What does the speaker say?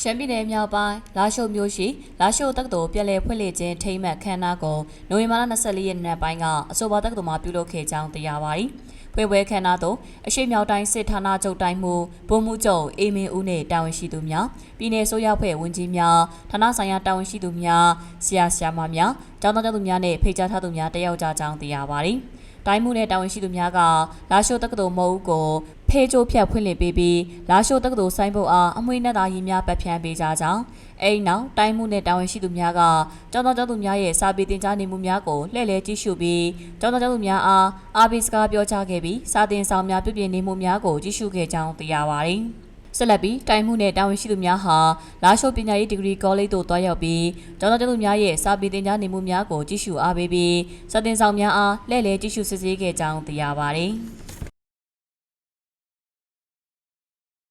ရှမ်းပြည်နယ်မြောက်ပိုင်းလာရှိုမြို့ရှိလာရှိုတက္ကသိုလ်ပြည်လည်ဖွင့်လှစ်ခြင်းထိမ့်မှတ်ခမ်းနားကိုနိုဝင်ဘာလ24ရက်နေ့ပိုင်းကအဆိုပါတက္ကသိုလ်မှာပြုလုပ်ခဲ့ကြောင်းသိရပါတယ်။ဖွင့်ပွဲခမ်းနားသို့အရှိမြောက်တိုင်းစစ်ဌာနချုပ်တိုင်းမှုဗိုလ်မှူးချုပ်အေမင်ဦးနဲ့တာဝန်ရှိသူများပြည်내ဆိုရဖွဲ့ဝန်ကြီးများဌာနဆိုင်ရာတာဝန်ရှိသူများဆရာဆရာမများကျောင်းသားကျောင်းသူများနဲ့ဖိတ်ကြားထားသူများတက်ရောက်ကြကြောင်းသိရပါတယ်။တိုင်းမှုနဲ့တာဝန်ရှိသူများကလာရှိုတက္ကသိုလ်မဟုတ်ကို ဖေးချိုးဖြတ်ဖွင့်လှစ်ပေးပြီးလာရှိုတက္ကသိုလ်စိုင်းဘုတ်အားအမွေနဲ့သာရည်များပတ်ဖြန်းပေးကြကြောင်းအဲဒီနောက်တိုင်းမှုနဲ့တာဝန်ရှိသူများကကျောင်းသားကျောင်းသူများရဲ့စာပေသင်ကြားနေမှုများကိုလှည့်လည်ကြည့်ရှုပြီးကျောင်းသားကျောင်းသူများအားအားပေးစကားပြောကြားခဲ့ပြီးစာသင်ဆောင်များပြုပြင်နေမှုများကိုကြည့်ရှုခဲ့ကြောင်းသိရပါတယ်။ဆက်လက်ပြီးတိုင်းမှုနဲ့တာဝန်ရှိသူများဟာလာရှိုပညာရေးဒီဂရီကောလိပ်သို့တွားရောက်ပြီးကျောင်းသားကျောင်းသူများရဲ့စာပေသင်ကြားနေမှုများကိုကြည့်ရှုအားပေးပြီးစာသင်ဆောင်များအားလှည့်လည်ကြည့်ရှုစစ်ဆေးခဲ့ကြောင်းသိရပါတယ်။